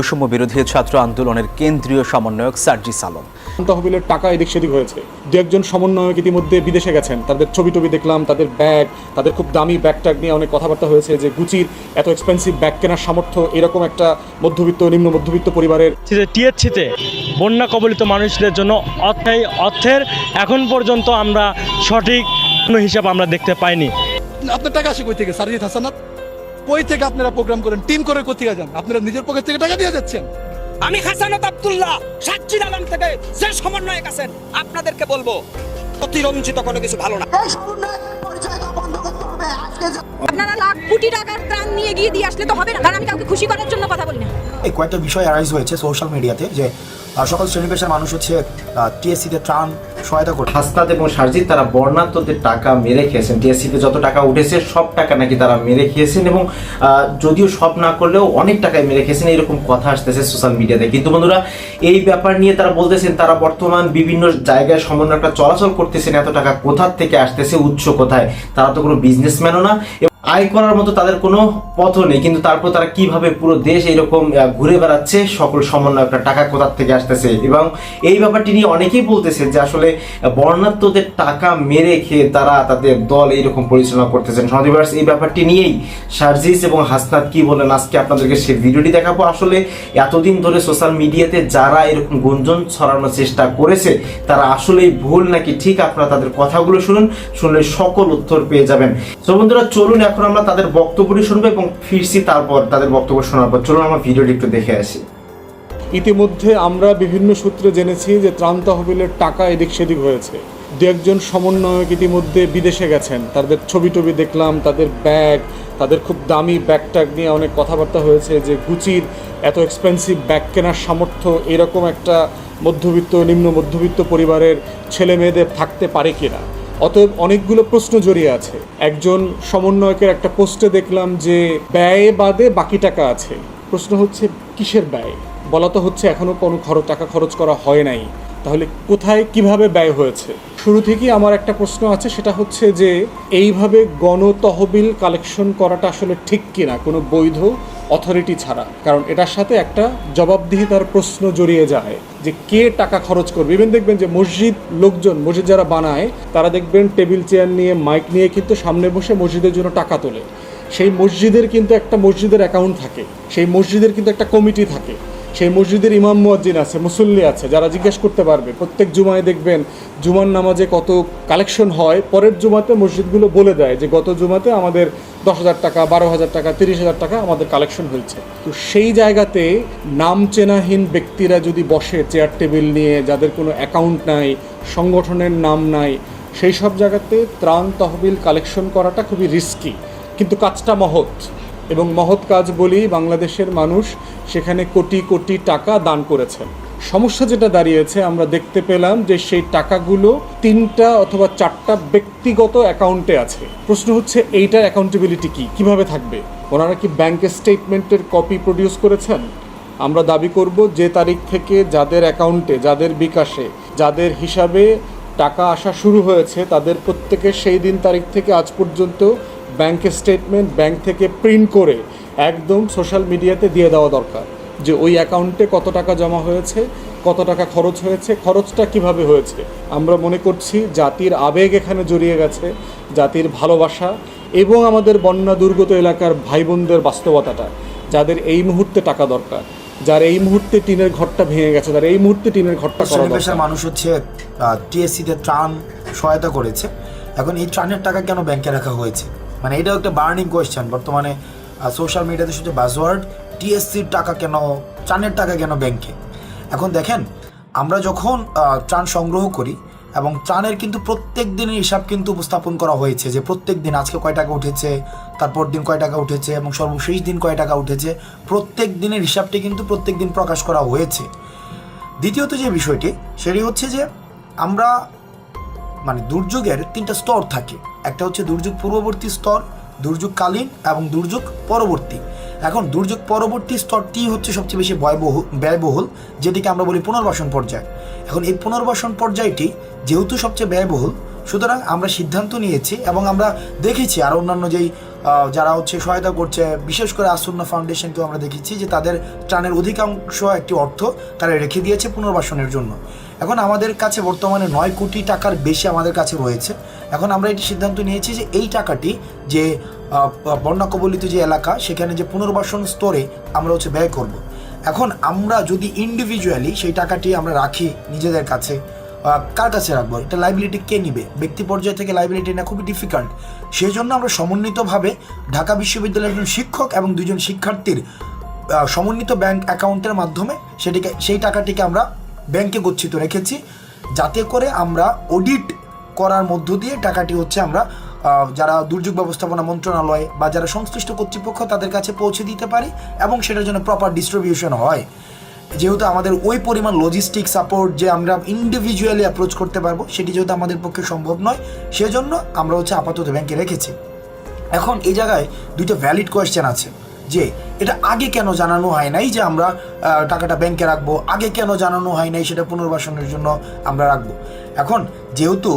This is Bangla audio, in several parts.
বৈষম্য বিরোধী ছাত্র আন্দোলনের কেন্দ্রীয় সমন্বয়ক সার্জিস আলম তহবিলের টাকা এদিক সেদিক হয়েছে। দু একজন সমন্বয়ক ইতিমধ্যে বিদেশে গেছেন। তাদের ছবি টবি দেখলাম তাদের ব্যাগ তাদের খুব দামি ব্যাগ ট্যাগ নিয়ে অনেক কথাবার্তা হয়েছে যে গুচির এত এক্সপেন্সিভ ব্যাগ কেনার সামর্থ্য এরকম একটা মধ্যবিত্ত নিম্ন মধ্যবিত্ত পরিবারের টিএসসিতে বন্যা কবলিত মানুষদের জন্য অর্থায় অর্থের এখন পর্যন্ত আমরা সঠিক কোনো হিসাব আমরা দেখতে পাইনি। আপনার টাকা আসে কই থেকে? সারজিৎ হাসানাত? কই থেকে আপনারা প্রোগ্রাম করেন? টিম করে কোথায় যান? আপনারা নিজের পকেট থেকে টাকা দিয়ে যাচ্ছেন। আমি হাসানত আব্দুল্লাহ সাজ্জিদ আলম থেকে যে সমন্বয়ক আছেন আপনাদেরকে বলব অতিরঞ্জিত কোনো কিছু ভালো না। এই পরিচয় পরিচয়টা বন্ধ করতে হবে। আজকে আপনারা লাখ কোটি টাকার ত্রাণ নিয়ে গিয়ে দিয়ে আসলে তো হবে না। কারণ আমি কাউকে খুশি করার জন্য কথা বলি না। এই কয়েকটা বিষয় অ্যারাইজ হয়েছে সোশ্যাল মিডিয়াতে যে সকল শ্রেণি পেশার মানুষ হচ্ছে টিএসসিতে ত্রাণ সহায়তা করে হাসনাত এবং সারজিৎ, তারা বর্ণাত্মদের টাকা মেরে খেয়েছেন। টিএসসিতে যত টাকা উঠেছে, সব টাকা নাকি তারা মেরে খেয়েছেন এবং যদিও সব না করলেও অনেক টাকায় মেরে খেয়েছেন, এরকম কথা আসতেছে সোশ্যাল মিডিয়াতে কিন্তু বন্ধুরা, এই ব্যাপার নিয়ে তারা বলতেছেন, তারা বর্তমান বিভিন্ন জায়গায় সমন্বয়টা চলাচল করতেছেন, এত টাকা কোথা থেকে আসতেছে, উৎস কোথায়? তারা তো কোনো বিজনেসম্যানও না আয় করার মতো তাদের কোনো পথ নেই, কিন্তু তারপর তারা কীভাবে পুরো দেশ এরকম ঘুরে বেড়াচ্ছে, সকল সমন্বয়করা টাকা কোথা থেকে আসতেছে? এবং এই ব্যাপারটি নিয়ে অনেকেই বলতেছে যে আসলে বর্ণাত্মদের টাকা মেরে খেয়ে তারা তাদের দল এইরকম পরিচালনা করতেছেন। সদিবার্স এই ব্যাপারটি নিয়েই সার্জিস এবং হাসনাত কি বলেন? আজকে আপনাদেরকে সেই ভিডিওটি দেখাবো। আসলে এতদিন ধরে সোশ্যাল মিডিয়াতে যারা এরকম গুঞ্জন ছড়ানোর চেষ্টা করেছে, তারা আসলেই ভুল নাকি? ঠিক আপনারা তাদের কথাগুলো শুনুন, শুনলে সকল উত্তর পেয়ে যাবেন। তো বন্ধুরা, চলুন এখন আমরা তাদের বক্তব্যটি শুনব এবং ফিরছি তারপর তাদের বক্তব্য শোনার পর। চলুন আমরা ভিডিওটি একটু দেখে আসি। ইতিমধ্যে আমরা বিভিন্ন সূত্রে জেনেছি যে ত্রাণ তহবিলের টাকা এদিক সেদিক হয়েছে। দু একজন সমন্বয়ক ইতিমধ্যে বিদেশে গেছেন। তাদের ছবি টবি দেখলাম, তাদের ব্যাগ, তাদের খুব দামি ব্যাগ ট্যাগ নিয়ে অনেক কথাবার্তা হয়েছে যে গুচির এত এক্সপেন্সিভ ব্যাগ কেনার সামর্থ্য এরকম একটা মধ্যবিত্ত, নিম্ন মধ্যবিত্ত পরিবারের ছেলে মেয়েদের থাকতে পারে কিনা। অতএব অনেকগুলো প্রশ্ন জড়িয়ে আছে। একজন সমন্বয়কের একটা পোস্টে দেখলাম যে, ব্যয় বাদে বাকি টাকা আছে। প্রশ্ন হচ্ছে, কিসের ব্যয়? বলা তো হচ্ছে এখনও কোনো খরচ, টাকা খরচ করা হয় নাই। তাহলে কোথায় কীভাবে ব্যয় হয়েছে? শুরু থেকেই আমার একটা প্রশ্ন আছে, সেটা হচ্ছে যে এইভাবে গণতহবিল কালেকশন করাটা আসলে ঠিক কিনা? কোনো বৈধ অথরিটি ছাড়া। কারণ এটার সাথে একটা জবাবদিহিতার প্রশ্ন জড়িয়ে যায় যে কে টাকা খরচ করবে? ইভেন দেখবেন যে মসজিদ লোকজন, মসজিদ যারা বানায়, তারা দেখবেন টেবিল, চেয়ার নিয়ে, মাইক নিয়ে কিন্তু সামনে বসে মসজিদের জন্য টাকা তোলে। সেই মসজিদের কিন্তু একটা মসজিদের অ্যাকাউন্ট থাকে। সেই মসজিদের কিন্তু একটা কমিটি থাকে। সেই মসজিদের ইমাম মুয়াজ্জিন আছে, মুসল্লি আছে, যারা জিজ্ঞেস করতে পারবে। প্রত্যেক জুমায় দেখবেন জুমার নামাজে কত কালেকশন হয়। পরের জুমাতে মসজিদগুলো বলে দেয় যে, গত জুমাতে আমাদের দশ হাজার টাকা, বারো হাজার টাকা, তিরিশ হাজার টাকা আমাদের কালেকশন হয়েছে। তো সেই জায়গাতে নাম চেনাহীন ব্যক্তিরা যদি বসে, চেয়ার টেবিল নিয়ে, যাদের কোনো অ্যাকাউন্ট নাই, সংগঠনের নাম নাই, সেই সব জায়গাতে ত্রাণ তহবিল কালেকশন করাটা খুবই রিস্কি কিন্তু কাজটা মহৎ। এবং মহৎ কাজ বলি, বাংলাদেশের মানুষ সেখানে কোটি কোটি টাকা দান করেছেন। সমস্যা যেটা দাঁড়িয়েছে, আমরা দেখতে পেলাম যে সেই টাকাগুলো তিনটা অথবা চারটা ব্যক্তিগত অ্যাকাউন্টে আছে। প্রশ্ন হচ্ছে, এইটার অ্যাকাউন্টেবিলিটি কি? কীভাবে থাকবে? ওনারা কি ব্যাংক স্টেটমেন্টের কপি প্রডিউস করেছেন? আমরা দাবি করব যে তারিখ থেকে যাদের অ্যাকাউন্টে, যাদের বিকাশে, যাদের হিসাবে টাকা আসা শুরু হয়েছে, তাদের প্রত্যেকের সেই দিন তারিখ থেকে আজ পর্যন্ত ব্যাংক স্টেটমেন্ট ব্যাংক থেকে প্রিন্ট করে একদম সোশ্যাল মিডিয়াতে দিয়ে দেওয়া দরকার। যে ওই অ্যাকাউন্টে কত টাকা জমা হয়েছে কত টাকা খরচ হয়েছে খরচটা কীভাবে হয়েছে? আমরা মনে করছি জাতির আবেগ এখানে জড়িয়ে গেছে জাতির ভালোবাসা এবং আমাদের বন্যা দুর্গত এলাকার ভাই বোনদের বাস্তবতাটা যাদের এই মুহূর্তে টাকা দরকার যার এই মুহূর্তে টিনের ঘরটা ভেঙে গেছে যার এই মুহূর্তে টিনের ঘরটা মানুষ হচ্ছে টিএসসিতে ত্রাণ সহায়তা করেছে। এখন এই ত্রাণের টাকা কেন ব্যাংকে রাখা হয়েছে? মানে এটাও একটা বার্নিং কোয়েশ্চেন বর্তমানে সোশ্যাল মিডিয়াতে শুধু বাজওয়ার্ড টিএসসির টাকা কেন ত্রাণের টাকা কেন ব্যাংকে এখন দেখেন, আমরা যখন ত্রাণ সংগ্রহ করি, এবং ত্রাণের কিন্তু প্রত্যেক দিনের হিসাব কিন্তু উপস্থাপন করা হয়েছে, যে প্রত্যেক দিন আজকে কয় টাকা উঠেছে, তারপর দিন কয় টাকা উঠেছে, এবং সর্বশেষ দিন কয় টাকা উঠেছে, প্রত্যেক দিনের হিসাবটি কিন্তু প্রত্যেক দিন প্রকাশ করা হয়েছে। দ্বিতীয়ত যে বিষয়টি, সেটি হচ্ছে যে, আমরা মানে দুর্যোগের তিনটা স্তর থাকে। একটা হচ্ছে দুর্যোগ পূর্ববর্তী স্তর, দুর্যোগকালীন এবং দুর্যোগ পরবর্তী। এখন দুর্যোগ পরবর্তী স্তরটি হচ্ছে সবচেয়ে বেশি ব্যয়বহুল ব্যয়বহুল, যেটিকে আমরা বলি পুনর্বাসন পর্যায়। এখন এই পুনর্বাসন পর্যায়টি যেহেতু সবচেয়ে ব্যয়বহুল, সুতরাং আমরা সিদ্ধান্ত নিয়েছি এবং আমরা দেখেছি আর অন্যান্য যেই যারা হচ্ছে সহায়তা করছে, বিশেষ করে আসন্ন ফাউন্ডেশনকেও আমরা দেখেছি যে তাদের ত্রাণের অধিকাংশ একটি অর্থ তারা রেখে দিয়েছে পুনর্বাসনের জন্য। এখন আমাদের কাছে বর্তমানে নয় কোটি টাকার বেশি আমাদের কাছে রয়েছে। এখন আমরা এটি সিদ্ধান্ত নিয়েছি যে এই টাকাটি যে বন্যা কবলিত যে এলাকা, সেখানে যে পুনর্বাসন স্তরে আমরা হচ্ছে ব্যয় করব। এখন আমরা যদি ইন্ডিভিজুয়ালি সেই টাকাটি আমরা রাখি নিজেদের কাছে কার কাছে রাখব? এটা লাইবিলিটি কে নিবে? ব্যক্তি পর্যায় থেকে লাইবিলিটি না খুবই ডিফিকাল্ট সেই জন্য আমরা সমন্বিতভাবে ঢাকা বিশ্ববিদ্যালয়ের একজন শিক্ষক এবং দুজন শিক্ষার্থীর সমন্বিত ব্যাংক অ্যাকাউন্টের মাধ্যমে সেটিকে, সেই টাকাটিকে আমরা ব্যাংকে গচ্ছিত রেখেছি। যাতে করে আমরা অডিট করার মধ্য দিয়ে টাকাটি হচ্ছে আমরা যারা দুর্যোগ ব্যবস্থাপনা মন্ত্রণালয় বা যারা সংশ্লিষ্ট কর্তৃপক্ষ তাদের কাছে পৌঁছে দিতে পারি এবং সেটার জন্য প্রপার ডিস্ট্রিবিউশন হয়। যেহেতু আমাদের ওই পরিমাণ লজিস্টিক সাপোর্ট যে আমরা ইন্ডিভিজুয়ালি অ্যাপ্রোচ করতে পারব, সেটি যেহেতু আমাদের পক্ষে সম্ভব নয়, সেজন্য আমরা হচ্ছে আপাতত ব্যাংকে রেখেছি। এখন এই জায়গায় দুইটা ভ্যালিড কোয়েশ্চেন আছে, যে এটা আগে কেন জানানো হয় নাই যে আমরা টাকাটা ব্যাংকে রাখব? আগে কেন জানানো হয় নাই সেটা পুনর্বাসনের জন্য আমরা রাখব? এখন যেহেতু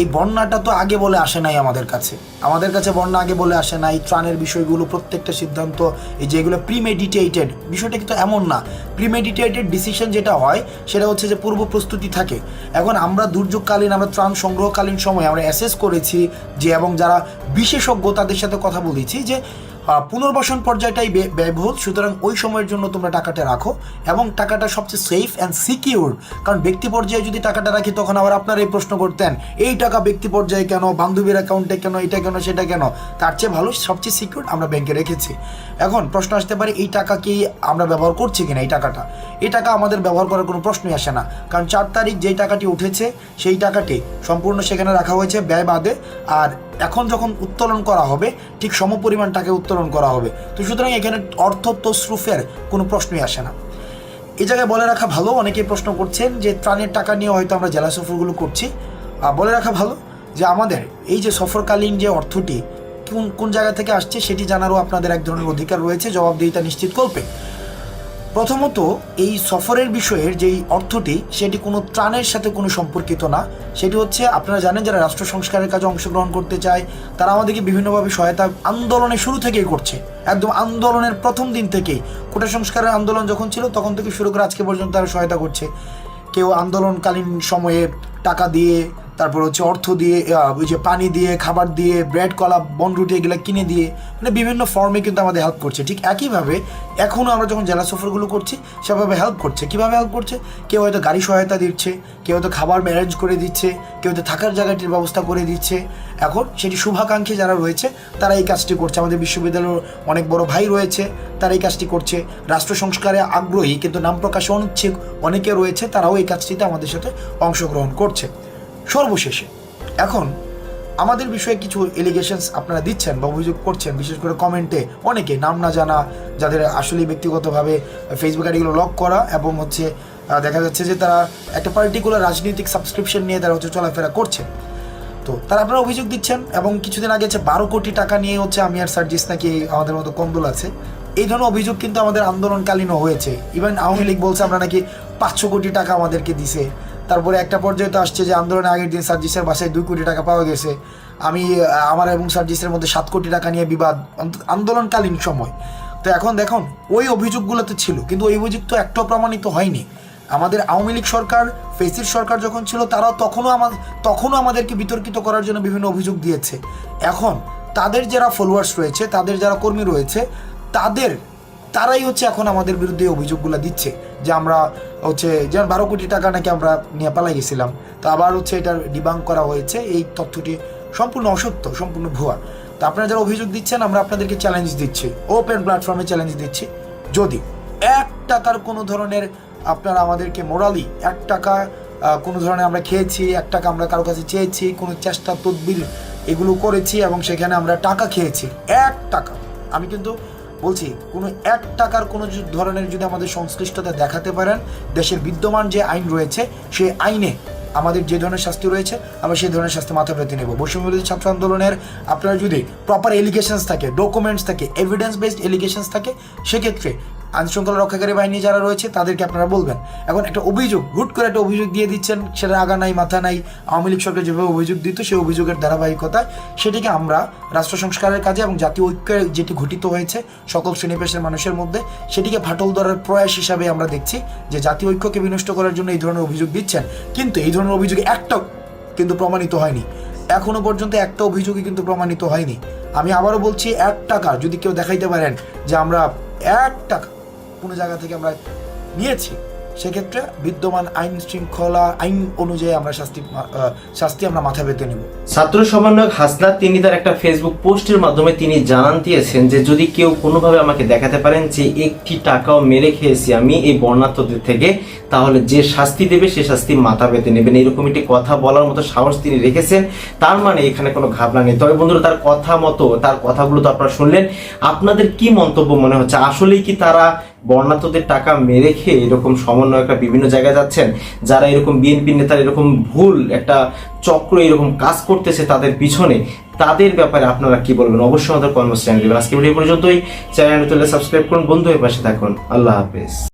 এই বন্যাটা তো আগে বলে আসে নাই আমাদের কাছে আমাদের কাছে বন্যা আগে বলে আসে নাই, ত্রাণের বিষয়গুলো প্রত্যেকটা সিদ্ধান্ত, এই যেগুলো প্রিমেডিটেটেড বিষয়টা কিন্তু এমন না। প্রিমেডিটেটেড ডিসিশন যেটা হয়, সেটা হচ্ছে যে পূর্ব প্রস্তুতি থাকে। এখন আমরা দুর্যোগকালীন, আমরা ত্রাণ সংগ্রহকালীন সময় আমরা অ্যাসেস করেছি যে, এবং যারা বিশেষজ্ঞ তাদের সাথে কথা বলেছি যে পুনর্বাসন পর্যায়টাই ব্যয়বহুল। সুতরাং ওই সময়ের জন্য তোমরা টাকাটা রাখো এবং টাকাটা সবচেয়ে সেফ অ্যান্ড সিকিউর কারণ ব্যক্তি পর্যায়ে যদি টাকাটা রাখি, তখন আবার আপনারা এই প্রশ্ন করতেন, এই টাকা ব্যক্তি পর্যায়ে কেন? বান্ধবীর অ্যাকাউন্টে কেন? এটা কেন? সেটা কেন? তার চেয়ে ভালো সবচেয়ে সিকিউর আমরা ব্যাংকে রেখেছি। এখন প্রশ্ন আসতে পারে, এই টাকা কি আমরা ব্যবহার করছি কিনা এই টাকাটা? এই টাকা আমাদের ব্যবহার করার কোনো প্রশ্নই আসে না। কারণ চার তারিখ যেই টাকাটি উঠেছে, সেই টাকাটি সম্পূর্ণ সেখানে রাখা হয়েছে ব্যয় বাদে। আর এখন যখন উত্তোলন করা হবে, ঠিক সমপরিমাণ টাকা উত্তোলন করা হবে। তো সুতরাং এখানে অর্থ তসরুফের কোনো প্রশ্নই আসে না। এ জায়গায় বলে রাখা ভালো, অনেকেই প্রশ্ন করছেন যে ত্রাণের টাকা নিয়ে হয়তো আমরা জেলা সফরগুলো করছি। বলে রাখা ভালো যে আমাদের এই যে সফরকালীন যে অর্থটি কোন কোন জায়গা থেকে আসছে সেটি জানারও আপনাদের এক ধরনের অধিকার রয়েছে, জবাবদিহিতা নিশ্চিত করবে। প্রথমত, এই সফরের বিষয়ের যেই অর্থটি, সেটি কোনো ত্রাণের সাথে কোনো সম্পর্কিত না। সেটি হচ্ছে, আপনারা জানেন যারা রাষ্ট্র সংস্কারের কাজে অংশগ্রহণ করতে চায়, তারা আমাদেরকে বিভিন্নভাবে সহায়তা আন্দোলনের শুরু থেকেই করছে। একদম আন্দোলনের প্রথম দিন থেকেই। কোটা সংস্কারের আন্দোলন যখন ছিল, তখন থেকে শুরু করে আজকে পর্যন্ত তারা সহায়তা করছে। কেউ আন্দোলনকালীন সময়ে টাকা দিয়ে তারপর হচ্ছে অর্থ দিয়ে ওই যে পানি দিয়ে, খাবার দিয়ে ব্রেড কলা বনরুটি এগুলো কিনে দিয়ে মানে বিভিন্ন ফর্মে কিন্তু আমাদের হেল্প করছে। ঠিক একইভাবে এখনও আমরা যখন জেলা সফরগুলো করছি, সেভাবে হেল্প করছে। কীভাবে হেল্প করছে? কেউ হয়তো গাড়ি সহায়তা দিচ্ছে, কেউ হয়তো খাবার ম্যারেঞ্জ করে দিচ্ছে, কেউ হয়তো থাকার জায়গাটির ব্যবস্থা করে দিচ্ছে। এখন সেটি শুভাকাঙ্ক্ষী যারা রয়েছে, তারা এই কাজটি করছে। আমাদের বিশ্ববিদ্যালয়ের অনেক বড় ভাই রয়েছে, তারা এই কাজটি করছে। রাষ্ট্র সংস্কারে আগ্রহী, কিন্তু নাম প্রকাশে অনিচ্ছুক অনেকে রয়েছে, তারাও এই কাজটিতে আমাদের সাথে অংশগ্রহণ করছে। সর্বশেষে। এখন, আমাদের বিষয়ে কিছু এলিগেশনস আপনারা দিচ্ছেন বা অভিযোগ করছেন, বিশেষ করে কমেন্টে অনেকে নাম না জানা, যাদের আসলে ব্যক্তিগতভাবে ফেসবুক আইডিগুলো লক করা এবং হচ্ছে দেখা যাচ্ছে যে তারা একটা পার্টিকুলার রাজনৈতিক সাবস্ক্রিপশন নিয়ে তারা হচ্ছে চলাফেরা করছে। তো তারা আপনারা অভিযোগ দিচ্ছেন এবং কিছুদিন আগে হচ্ছে বারো কোটি টাকা নিয়ে হচ্ছে আমি আর সার্জিস নাকি আমাদের মতো কন্দল আছে। এই ধরনের অভিযোগ কিন্তু আমাদের আন্দোলনকালীনও হয়েছে। ইভেন আওয়ামী লীগ বলছে আমরা নাকি পাঁচশো কোটি টাকা আমাদেরকে দিছে। তারপরে একটা পর্যায়ে তো আসছে যে আন্দোলনের আগের দিন সার্জিসের বাসায় দুই কোটি টাকা পাওয়া গেছে। আমি আমার এবং সার্জিসের মধ্যে সাত কোটি টাকা নিয়ে বিবাদ আন্দোলনকালীন সময়। তো এখন দেখুন, ওই অভিযোগগুলো তো ছিল, কিন্তু ওই অভিযোগ তো একটাও প্রমাণিত হয়নি। আমাদের আওয়ামী লীগ সরকার, ফেসির সরকার যখন ছিল, তারাও তখনও আমাদের তখনও আমাদেরকে বিতর্কিত করার জন্য বিভিন্ন অভিযোগ দিয়েছে। এখন, তাদের যারা ফলোয়ার্স রয়েছে, তাদের যারা কর্মী রয়েছে, তাদের, তারাই হচ্ছে এখন আমাদের বিরুদ্ধে অভিযোগগুলো দিচ্ছে। যে আমরা হচ্ছে যেমন বারো কোটি টাকা নাকি আমরা নিয়ে পালাই গেছিলাম, তো আবার হচ্ছে এটার ডিবাং করা হয়েছে। এই তথ্যটি সম্পূর্ণ অসত্য, সম্পূর্ণ ভুয়া। তো আপনারা যারা অভিযোগ দিচ্ছেন, আমরা আপনাদেরকে চ্যালেঞ্জ দিচ্ছি। ওপেন প্ল্যাটফর্মে চ্যালেঞ্জ দিচ্ছি। যদি এক টাকার কোনো ধরনের আপনারা আমাদেরকে মোরালি এক টাকা কোনো ধরনের আমরা খেয়েছি, এক টাকা আমরা কারও কাছে চেয়েছি, কোনো চেষ্টা, তদবির এগুলো করেছি এবং সেখানে আমরা টাকা খেয়েছি, এক টাকা। আমি কিন্তু বলছি, কোনো এক টাকার কোনো ধরনের যদি আমাদের সংশ্লিষ্টতা দেখাতে পারেন, দেশের বিদ্যমান যে আইন রয়েছে, সেই আইনে আমাদের যে ধরনের শাস্তি রয়েছে, আমরা সেই ধরনের শাস্তি মাথা পেতে নেব। বৈষম্যবিরোধী ছাত্র আন্দোলনের আপনার যদি প্রপার এলিগেশনস থাকে ডকুমেন্টস থাকে এভিডেন্স বেসড এলিগেশনস থাকে, সেক্ষেত্রে আইন শৃঙ্খলা রক্ষাকারী বাহিনী যারা রয়েছে, তাদেরকে আপনারা বলবেন। এখন একটা অভিযোগ, হুট করে একটা অভিযোগ দিয়ে দিচ্ছেন, সেটা আগা নাই, মাথা নাই, আওয়ামী লীগ সরকার যেভাবে অভিযোগ দিত, সেই অভিযোগের ধারাবাহিকতায় সেটিকে আমরা রাষ্ট্র সংস্কারের কাজে এবং জাতীয় ঐক্যের যেটি ঘটিত হয়েছে, সকল শ্রেণি পেশার মানুষের মধ্যে, সেটিকে ফাটল ধরার প্রয়াস হিসাবে আমরা দেখছি যে জাতীয় ঐক্যকে বিনষ্ট করার জন্য এই ধরনের অভিযোগ দিচ্ছেন। কিন্তু এই ধরনের অভিযোগ একটা কিন্তু প্রমাণিত হয়নি। এখনও পর্যন্ত একটা অভিযোগই কিন্তু প্রমাণিত হয়নি। আমি আবারও বলছি এক টাকা যদি কেউ দেখাইতে পারেন যে আমরা এক টাকা কোনো জায়গা থেকে আমরা নিয়েছি। সেক্ষেত্রে বিদ্যমান আইন শৃঙ্খলা, আইন অনুযায়ী আমরা শাস্তি শাস্তি আমরা মাথা পেতে নেব। ছাত্র সমন্বয়ক হাসনাত, তিনি তার একটা ফেসবুক পোস্টের মাধ্যমে তিনি জানান দিয়েছেন যে, যদি কেউ কোনোভাবে আমাকে দেখাতে পারেন যে, একটি টাকাও মেরে খেয়েছি আমি এই বর্ণাত্মদের থেকে, তাহলে যে শাস্তি দেবে, সে শাস্তি মাথা পেতে নেবেন। এরকম একটি কথা বলার মতো সাহস তিনি রেখেছেন। তার মানে এখানে কোনো ঘাবলা নেই। তবে বন্ধুরা, তার কথা মতো, তার কথাগুলো তো আপনারা শুনলেন। আপনাদের কি মন্তব্য মনে হচ্ছে? আসলেই কি তারা বর্ণাত্মদের টাকা মেরে খেয়ে এরকম সমন্বয়করা বিভিন্ন জায়গায় যাচ্ছেন, যারা এরকম বিএনপি নেতার এরকম ভুল একটা চক্র, এরকম কাজ করতেছে তাদের পিছনে, তাদের ব্যাপারে আপনারা কি বলবেন? অবশ্যই আমাদের কর্মসূচি দেবেন। আজকে ভিডিও পর্যন্তই। চ্যানেল সাবস্ক্রাইব করুন। বন্ধু হয়ে পাশে থাকুন। আল্লাহ হাফেজ।